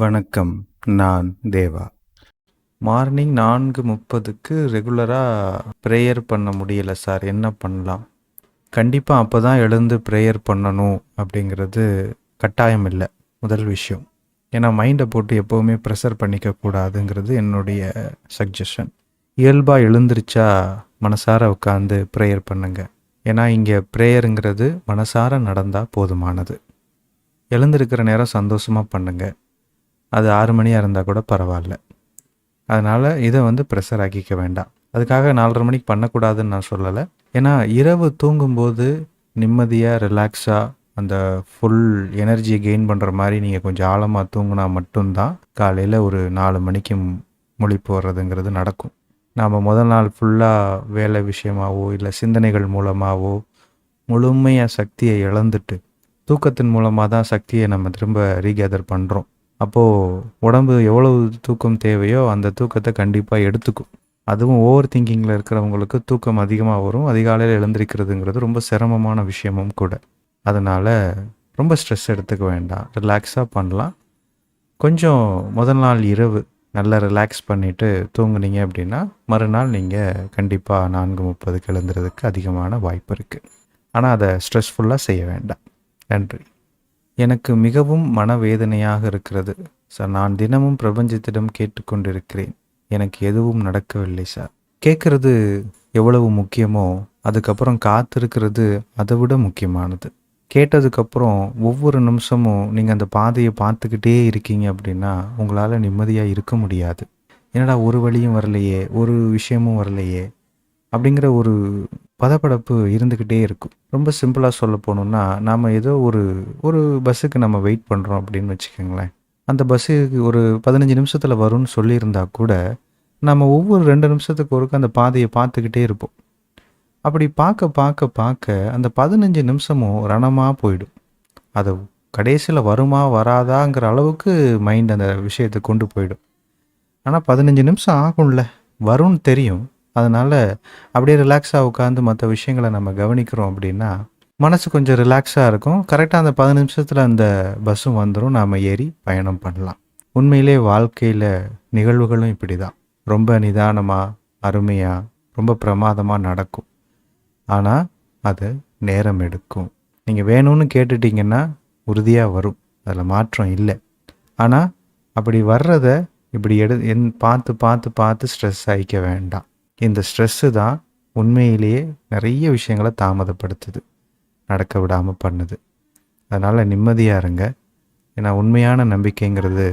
வணக்கம் நான் தேவா. மார்னிங் நான்கு முப்பதுக்கு ரெகுலராக ப்ரேயர் பண்ண முடியல சார். என்ன பண்ணலாம்? கண்டிப்பாக அப்போ தான் எழுந்து ப்ரேயர் பண்ணணும் அப்படிங்கிறது கட்டாயம் இல்லை. முதல் விஷயம். ஏன்னா மைண்டை போட்டு எப்போவுமே ப்ரெஷர் பண்ணிக்க கூடாதுங்கிறது என்னுடைய சஜஷன் இயல்பாக எழுந்திருச்சா மனசார உட்காந்து ப்ரேயர் பண்ணுங்க. ஏன்னா இங்கே ப்ரேயருங்கிறது மனசார நடந்தால் போதுமானது. எழுந்திருக்கிற நேரம் சந்தோஷமாக பண்ணுங்கள் அது ஆறு மணியாக இருந்தால் கூட பரவாயில்ல. அதனால் இதை வந்து ப்ரெஷர் ஆக்கிக்க வேண்டாம். அதுக்காக நாலரை மணிக்கு பண்ணக்கூடாதுன்னு நான் சொல்லலை. ஏன்னா இரவு தூங்கும்போது நிம்மதியாக ரிலாக்ஸாக அந்த ஃபுல் எனர்ஜியை கெயின் பண்ணுற மாதிரி நீங்கள் கொஞ்சம் ஆழமாக தூங்கினா மட்டும்தான் காலையில் ஒரு நாலு மணிக்கு முழிப்பு வர்றதுங்கிறது நடக்கும். நாம் முதல் நாள் ஃபுல்லாக வேலை விஷயமாவோ இல்லை சிந்தனைகள் மூலமாகவோ முழுமையாக சக்தியை இழந்துட்டு தூக்கத்தின் மூலமாக தான் சக்தியை நம்ம திரும்ப ரீகேதர் பண்ணுறோம் அப்போது உடம்பு எவ்வளவு தூக்கம் தேவையோ அந்த தூக்கத்தை கண்டிப்பாக எடுத்துக்கும். அதுவும் ஓவர் திங்கிங்கில் இருக்கிறவங்களுக்கு தூக்கம் அதிகமாக வரும். அதிகாலையில் எழுந்திருக்கிறதுங்கிறது ரொம்ப சிரமமான விஷயமும் கூட. அதனால் ரொம்ப ஸ்ட்ரெஸ் எடுத்துக்க வேண்டாம். ரிலாக்ஸாக பண்ணலாம். கொஞ்சம் முதல் நாள் இரவு நல்லா ரிலாக்ஸ் பண்ணிவிட்டு தூங்குனீங்க அப்படின்னா மறுநாள் நீங்கள் கண்டிப்பாக நான்கு முப்பதுக்கு எழுந்துறதுக்கு அதிகமான வாய்ப்பு இருக்குது ஆனால் அதை ஸ்ட்ரெஸ்ஃபுல்லாக செய்ய வேண்டாம். நன்றி. எனக்கு மிகவும் மனவேதனையாக இருக்கிறது. சார் நான் தினமும் பிரபஞ்சத்திடம் கேட்டுக்கொண்டிருக்கிறேன். எனக்கு எதுவும் நடக்கவில்லை சார். கேட்குறது எவ்வளவு முக்கியமோ அதுக்கப்புறம் காத்திருக்கிறது அதை விட முக்கியமானது. கேட்டதுக்கப்புறம் ஒவ்வொரு நிமிஷமும் நீங்கள் அந்த பாதையை பார்த்துக்கிட்டே இருக்கீங்க அப்படின்னா உங்களால் நிம்மதியாக இருக்க முடியாது. என்னடா ஒரு வழியும் வரலையே ஒரு விஷயமும் வரலையே அப்படிங்கிற ஒரு பதப்படப்பு இருந்துக்கிட்டே இருக்கும். ரொம்ப சிம்பிளாக சொல்ல போகணுன்னா நாம் ஏதோ ஒரு ஒரு பஸ்ஸுக்கு நம்ம வெயிட் பண்ணுறோம் அப்படின்னு வச்சுக்கோங்களேன். அந்த பஸ்ஸுக்கு ஒரு பதினஞ்சு நிமிஷத்தில் வரும்னு சொல்லியிருந்தா கூட நம்ம ஒவ்வொரு ரெண்டு நிமிஷத்துக்கு ஒருக்க அந்த பாதையை பார்த்துக்கிட்டே இருப்போம். அப்படி பார்க்க பார்க்க பார்க்க அந்த பதினஞ்சு நிமிஷமும் ரணமாக போயிடும். அது கடைசியில் வருமா வராதாங்கிற அளவுக்கு மைண்ட் அந்த விஷயத்தை கொண்டு போயிடும். ஆனால் பதினஞ்சு நிமிஷம் ஆகும்ல. வரும்னு தெரியும். அதனால் அப்படியே ரிலாக்ஸாக உட்காந்து மற்ற விஷயங்களை நம்ம கவனிக்கிறோம் அப்படின்னா மனசு கொஞ்சம் ரிலாக்ஸாக இருக்கும். கரெக்டாக அந்த பதினஞ்சு நிமிஷத்தில் அந்த பஸ்ஸும் வந்துடும் நாம் ஏறி பயணம் பண்ணலாம். உண்மையிலே வாழ்க்கையில் நிகழ்வுகளும் இப்படி தான் ரொம்ப நிதானமாக அருமையாக ரொம்ப பிரமாதமாக நடக்கும். ஆனால் அது நேரம் எடுக்கும். நீங்கள் வேணும்னு கேட்டுட்டீங்கன்னா உறுதியாக வரும். அதில் மாற்றம் இல்லை. ஆனால் அப்படி வர்றத இப்படி எடு என் பார்த்து பார்த்து பார்த்து ஸ்ட்ரெஸ் ஆகிக்க வேண்டாம். இந்த ஸ்ட்ரெஸ்ஸு தான் உண்மையிலேயே நிறைய விஷயங்களை தாமதப்படுத்துது நடக்க விடாமல் பண்ணுது. அதனால் நிம்மதியாக இருங்க. ஏன்னா உண்மையான நம்பிக்கைங்கிறது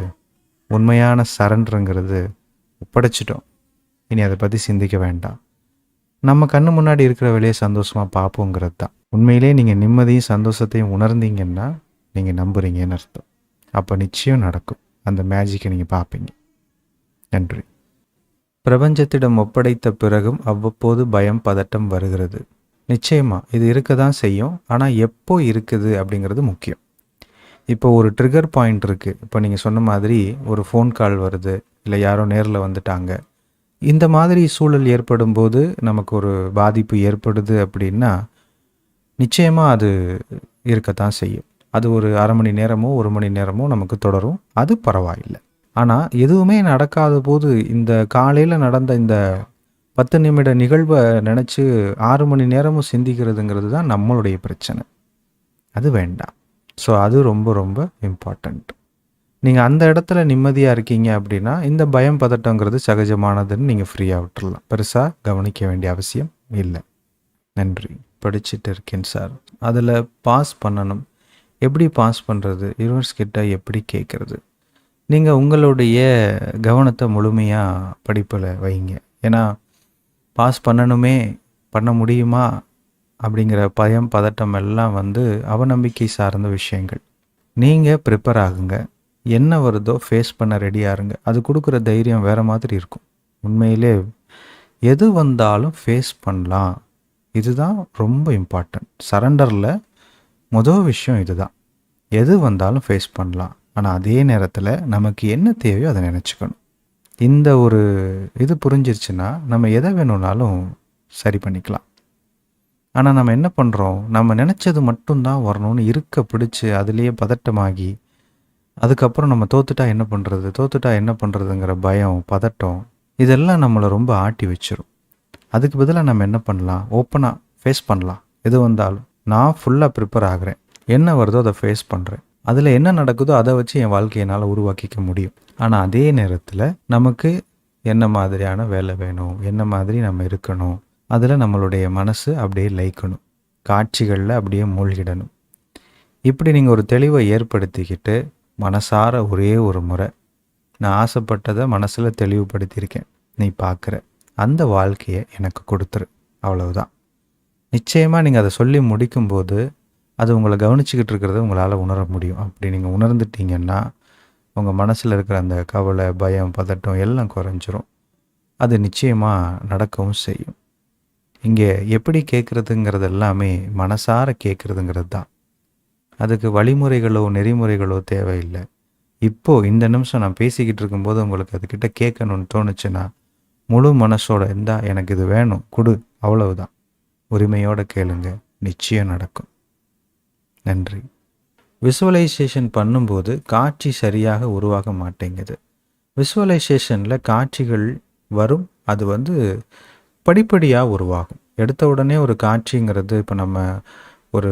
உண்மையான சரண்டருங்கிறது ஒப்படைச்சிட்டோம். இனி அதை பற்றி சிந்திக்க வேண்டாம். நம்ம கண்ணு முன்னாடி இருக்கிற வேலையை சந்தோஷமாக பார்ப்போங்கிறது தான். உண்மையிலே நீங்கள் நிம்மதியும் சந்தோஷத்தையும் உணர்ந்தீங்கன்னா நீங்கள் நம்புறீங்கன்னு அர்த்தம். அப்போ நிச்சயம் நடக்கும். அந்த மேஜிக்கை நீங்கள் பார்ப்பீங்க. நன்றி. பிரபஞ்சத்திடம் ஒப்படைத்த பிறகும் அவ்வப்போது பயம் பதட்டம் வருகிறது. நிச்சயமா இது இருக்க தான் செய்யும். ஆனால் எப்போ இருக்குது அப்படிங்கிறது முக்கியம். இப்போ ஒரு ட்ரிகர் பாயிண்ட் இருக்குது இப்போ நீங்கள் சொன்ன மாதிரி ஒரு ஃபோன் கால் வருது இல்லை யாரோ நேரில் வந்துட்டாங்க. இந்த மாதிரி சூழல் ஏற்படும் போது நமக்கு ஒரு பாதிப்பு ஏற்படுது அப்படின்னா நிச்சயமாக அது இருக்கத்தான் செய்யும். அது ஒரு அரை மணி நேரமோ ஒரு மணி நேரமோ நமக்கு தொடரும். அது பரவாயில்லை. ஆனால் எதுவுமே நடக்காத போது இந்த காலையில் நடந்த இந்த பத்து நிமிட நிகழ்வை நினச்சி ஆறு மணி நேரமும் சிந்திக்கிறதுங்கிறது தான் நம்மளுடைய பிரச்சனை. அது வேண்டாம். ஸோ அது ரொம்ப ரொம்ப இம்பார்ட்டண்ட் நீங்கள் அந்த இடத்துல நிம்மதியாக இருக்கீங்க அப்படின்னா இந்த பயம் பதட்டங்கிறது சகஜமானதுன்னு நீங்கள் ஃப்ரீயாக விட்டுடலாம் பெருசாக கவனிக்க வேண்டிய அவசியம் இல்லை. நன்றி. படிச்சுட்டு இருக்கேன் சார் அதில் பாஸ் பண்ணணும். எப்படி பாஸ் பண்ணுறது யூனிவர்ஸ் கிட்ட எப்படி கேட்குறது நீங்கள் உங்களுடைய கவனத்தை முழுமையாக படிப்பில் வைங்க. ஏன்னா பாஸ் பண்ணணுமே பண்ண முடியுமா? அப்படிங்கிற பயம் பதட்டம் எல்லாம் வந்து அவநம்பிக்கை சார்ந்த விஷயங்கள். நீங்கள் ப்ரிப்பேர் ஆகுங்க. என்ன வருதோ ஃபேஸ் பண்ண ரெடியாக இருங்க. அது கொடுக்குற தைரியம் வேறு மாதிரி இருக்கும். உண்மையிலே எது வந்தாலும் ஃபேஸ் பண்ணலாம். இதுதான் ரொம்ப இம்பார்ட்டன்ட் சரண்டரில் முதல் விஷயம் இதுதான். எது வந்தாலும் ஃபேஸ் பண்ணலாம். ஆனால் அதே நேரத்தில் நமக்கு என்ன தேவையோ அதை நினச்சிக்கணும். இந்த ஒரு இது புரிஞ்சிருச்சுன்னா நம்ம எதை வேணும்னாலும் சரி பண்ணிக்கலாம். ஆனால் நம்ம என்ன பண்ணுறோம் நம்ம நினச்சது மட்டும்தான் வரணும்னு இருக்க பிடிச்சி அதுலேயே பதட்டமாகி அதுக்கப்புறம் நம்ம தோத்துட்டா என்ன பண்ணுறது தோத்துட்டா என்ன பண்ணுறதுங்கிற பயம் பதட்டம் இதெல்லாம் நம்மளை ரொம்ப ஆட்டி வச்சிரும். அதுக்கு பதிலாக நம்ம என்ன பண்ணலாம்? ஓப்பனாக ஃபேஸ் பண்ணலாம். எது வந்தாலும். நான் ஃபுல்லாக ப்ரிப்பேர் ஆகிறேன். என்ன வருதோ அதை ஃபேஸ் பண்ணுறேன் அதில் என்ன நடக்குதோ அதை வச்சு என் வாழ்க்கையை என்னால் உருவாக்கிக்க முடியும். ஆனால் அதே நேரத்தில் நமக்கு என்ன மாதிரியான வேலை வேணும்? என்ன மாதிரி நம்ம இருக்கணும்? அதில் நம்மளுடைய மனசு அப்படியே லைக்கணும். காட்சிகளில் அப்படியே மூழ்கிடணும். இப்படி நீங்கள் ஒரு தெளிவை ஏற்படுத்திக்கிட்டு மனசார ஒரே ஒரு முறை நான் ஆசைப்பட்டதை மனசில் தெளிவுபடுத்தியிருக்கேன். நீ பார்க்குற அந்த வாழ்க்கையை எனக்கு கொடுத்துரு. அவ்வளவுதான். நிச்சயமாக நீங்கள் அதை சொல்லி முடிக்கும்போது அது உங்களை கவனிச்சுக்கிட்டு இருக்கிறத உங்களால் உணர முடியும். அப்படி நீங்கள் உணர்ந்துட்டீங்கன்னா உங்கள் மனசில் இருக்கிற அந்த கவலை பயம் பதட்டம் எல்லாம் குறைஞ்சிரும். அது நிச்சயமாக நடக்கவும் செய்யும். இங்கே எப்படி கேட்குறதுங்கிறது எல்லாமே மனசார கேட்குறதுங்கிறது தான். அதுக்கு வழிமுறைகளோ நெறிமுறைகளோ தேவையில்லை. இப்போது இந்த நிமிஷம் நான் பேசிக்கிட்டு இருக்கும்போது உங்களுக்கு அதுக்கிட்ட கேட்கணும்னு தோணுச்சுன்னா முழு மனசோட இருந்தால் எனக்கு இது வேணும். கொடு. அவ்வளவுதான். உரிமையோடு கேளுங்க. நிச்சயம் நடக்கும். நன்றி. விசுவலைசேஷன் பண்ணும்போது காட்சி சரியாக உருவாக மாட்டேங்குது. விசுவலைசேஷனில் காட்சிகள் வரும் அது வந்து படிப்படியாக உருவாகும். எடுத்த உடனே ஒரு காட்சிங்கிறது இப்போ நம்ம ஒரு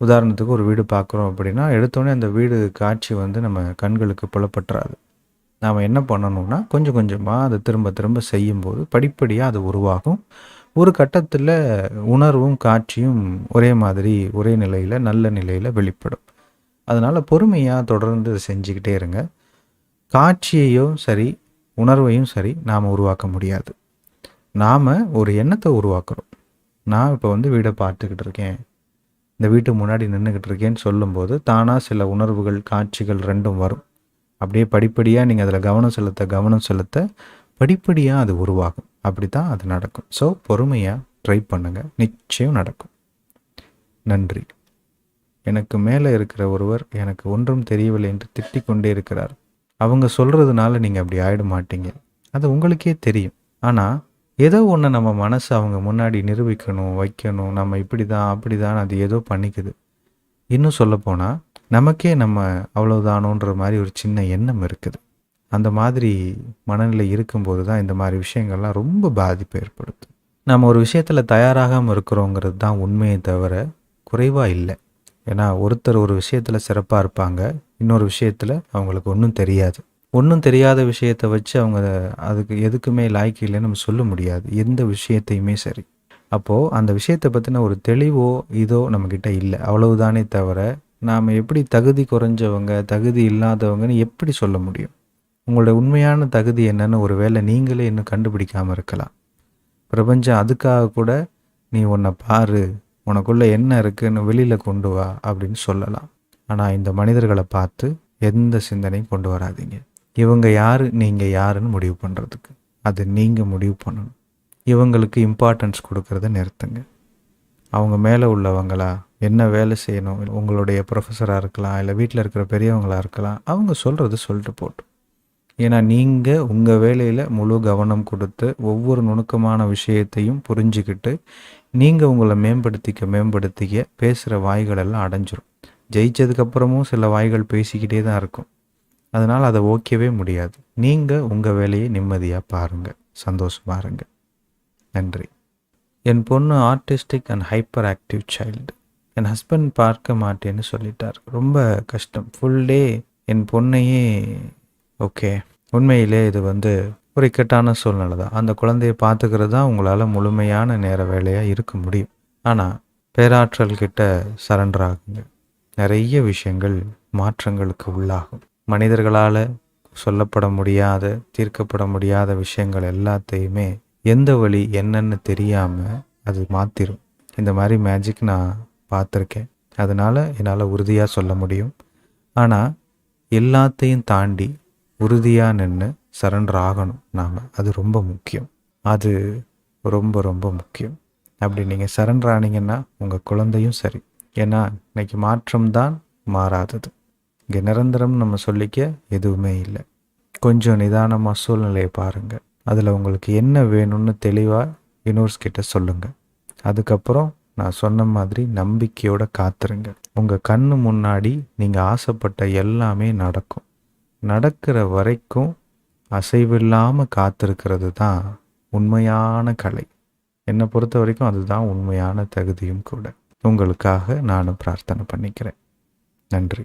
உதாரணத்துக்கு ஒரு வீடு பார்க்குறோம் அப்படின்னா எடுத்தோடனே அந்த வீடு காட்சி வந்து நம்ம கண்களுக்கு புலப்பட்டுறாது. நாம் என்ன பண்ணணும்னா கொஞ்சம் கொஞ்சமாக அதை திரும்ப திரும்ப செய்யும்போது படிப்படியாக அது உருவாகும். ஒரு கட்டத்தில் உணர்வும் காட்சியும் ஒரே மாதிரி ஒரே நிலையில் நல்ல நிலையில் வெளிப்படும். அதனால் பொறுமையாக தொடர்ந்து செஞ்சுக்கிட்டே இருங்க. காட்சியையும் சரி உணர்வையும் சரி நாம் உருவாக்க முடியாது. நாம் ஒரு எண்ணத்தை உருவாக்குறோம். நான் இப்போ வந்து வீடை பார்த்துக்கிட்டு இருக்கேன். இந்த வீட்டு முன்னாடி நின்றுக்கிட்டு இருக்கேன்னு சொல்லும்போது தானாக சில உணர்வுகள் காட்சிகள் ரெண்டும் வரும். அப்படியே படிப்படியாக நீங்கள் அதில் கவனம் செலுத்த கவனம் செலுத்த படிப்படியாக அது உருவாகும். அப்படி தான் அது நடக்கும். ஸோ பொறுமையாக ட்ரை பண்ணுங்கள் நிச்சயம் நடக்கும். நன்றி. எனக்கு மேலே இருக்கிற ஒருவர் எனக்கு ஒன்றும் தெரியவில்லை என்று திட்டிக் கொண்டே இருக்கிறார். அவங்க சொல்கிறதுனால நீங்கள் அப்படி ஆயிட மாட்டீங்க. அது உங்களுக்கே தெரியும். ஆனால் ஏதோ ஒன்று நம்ம மனசு அவங்க முன்னாடி நிரூபிக்கணும் வைக்கணும். நம்ம இப்படி தான் அப்படி தான் அது ஏதோ பண்ணிக்குது. இன்னும் சொல்லப்போனால் நமக்கே நம்ம அவ்வளோதானோன்ற மாதிரி ஒரு சின்ன எண்ணம் இருக்குது. அந்த மாதிரி மனநிலை இருக்கும்போது தான் இந்த மாதிரி விஷயங்கள்லாம் ரொம்ப பாதிப்பு ஏற்படுத்தும் நம்ம ஒரு விஷயத்தில் தயாராகாமல் இருக்கிறோங்கிறது தான் உண்மையை தவிர குறைவாக இல்லை. ஏன்னா ஒருத்தர் ஒரு விஷயத்தில் சிறப்பாக இருப்பாங்க இன்னொரு விஷயத்தில் அவங்களுக்கு ஒன்றும் தெரியாது. ஒன்றும் தெரியாத விஷயத்தை வச்சு அவங்க அதுக்கு எதுக்குமே லாய்க்கு இல்லைன்னு நம்ம சொல்ல முடியாது. எந்த விஷயத்தையுமே சரி. அப்போது அந்த விஷயத்தை பற்றின ஒரு தெளிவோ இதோ நம்மக்கிட்ட இல்லை. அவ்வளவுதானே தவிர நாம் எப்படி தகுதி குறைஞ்சவங்க தகுதி இல்லாதவங்கன்னு எப்படி சொல்ல முடியும்? உங்களோட உண்மையான தகுதி என்னன்னு ஒரு வேளை நீங்களே இன்னும் கண்டுபிடிக்காமல் இருக்கலாம். பிரபஞ்சம் அதுக்காக கூட நீ உன்னை பாரு உனக்குள்ளே என்ன இருக்குன்னு வெளியில் கொண்டு வா அப்படின்னு சொல்லலாம். ஆனால் இந்த மனிதர்களை பார்த்து எந்த சிந்தனையும் கொண்டு வராதீங்க. இவங்க யார் நீங்கள் யாருன்னு முடிவு பண்ணுறதுக்கு அது நீங்கள் முடிவு பண்ணணும். இவங்களுக்கு இம்பார்ட்டன்ஸ் கொடுக்கறத நிறுத்துங்க. அவங்க மேலே உள்ளவங்களா? என்ன வேலை செய்யணும்? உங்களுடைய ப்ரொஃபஸராக இருக்கலாம் இல்லை வீட்டில் இருக்கிற பெரியவங்களாக இருக்கலாம் அவங்க சொல்கிறது சொல்லிட்டு போட்டோம். ஏன்னா நீங்கள் உங்கள் வேலையில் முழு கவனம் கொடுத்து ஒவ்வொரு நுணுக்கமான விஷயத்தையும் புரிஞ்சுக்கிட்டு நீங்கள் உங்களை மேம்படுத்திக்க மேம்படுத்திக்க பேசுகிற வாய்கள் எல்லாம் அடைஞ்சிரும். ஜெயிச்சதுக்கப்புறமும் சில வாய்கள் பேசிக்கிட்டே தான் இருக்கும். அதனால் அதை ஓகேவே முடியாது. நீங்கள் உங்கள் வேலையை நிம்மதியாக பாருங்கள் சந்தோஷமாக இருங்க. நன்றி. என் பொண்ணு artistic and hyper active child. N husband பார்க்க மாட்டேன்னு சொல்லிட்டார். ரொம்ப கஷ்டம். ஃபுல் டே என் பொண்ணையே ஓகே. உண்மையிலே இது வந்து ஒரு இக்கட்டான சூழ்நிலை தான். அந்த குழந்தையை பார்த்துக்கிறது தான் உங்களால் முழுமையான நேர வேலையாக இருக்க முடியும். ஆனால் பேராற்றல் கிட்ட சரண்டர் ஆகுங்க. நிறைய விஷயங்கள் மாற்றங்களுக்கு உள்ளாகும். மனிதர்களால் சொல்லப்பட முடியாத தீர்க்கப்பட முடியாத விஷயங்கள் எல்லாத்தையுமே எந்த வழி என்னன்னு தெரியாமல் அது மாற்றிடும் இந்த மாதிரி மேஜிக் நான் பார்த்துருக்கேன். அதனால் என்னால் உறுதியாக சொல்ல முடியும். ஆனால் எல்லாத்தையும் தாண்டி உறுதியாக நின்று சரண்டர் ஆகணும் நாம். அது ரொம்ப முக்கியம். அது ரொம்ப ரொம்ப முக்கியம். அப்படி நீங்கள் சரண்டர் ஆனீங்கன்னா உங்கள் குழந்தையும் சரி. ஏன்னா இன்னைக்கு மாற்றம்தான் மாறாதது. இங்கே நிரந்தரம் நம்ம சொல்லிக்க எதுவுமே இல்லை. கொஞ்சம் நிதானமாக சூழ்நிலையை பாருங்கள் அதில் உங்களுக்கு என்ன வேணும்னு தெளிவாக யூனிவர்ஸ் கிட்ட சொல்லுங்கள் அதுக்கப்புறம் நான் சொன்ன மாதிரி நம்பிக்கையோட காத்துருங்க. உங்கள் கண்ணு முன்னாடி நீங்கள் ஆசைப்பட்ட எல்லாமே நடக்கும். நடக்கிற வரைக்கும் அசைவில்லாமல் காத்திருக்கிறது தான் உண்மையான கலை. என்னை பொறுத்த வரைக்கும் அதுதான் உண்மையான தகுதியும் கூட. உங்களுக்காக நானும் பிரார்த்தனை பண்ணிக்கிறேன். நன்றி.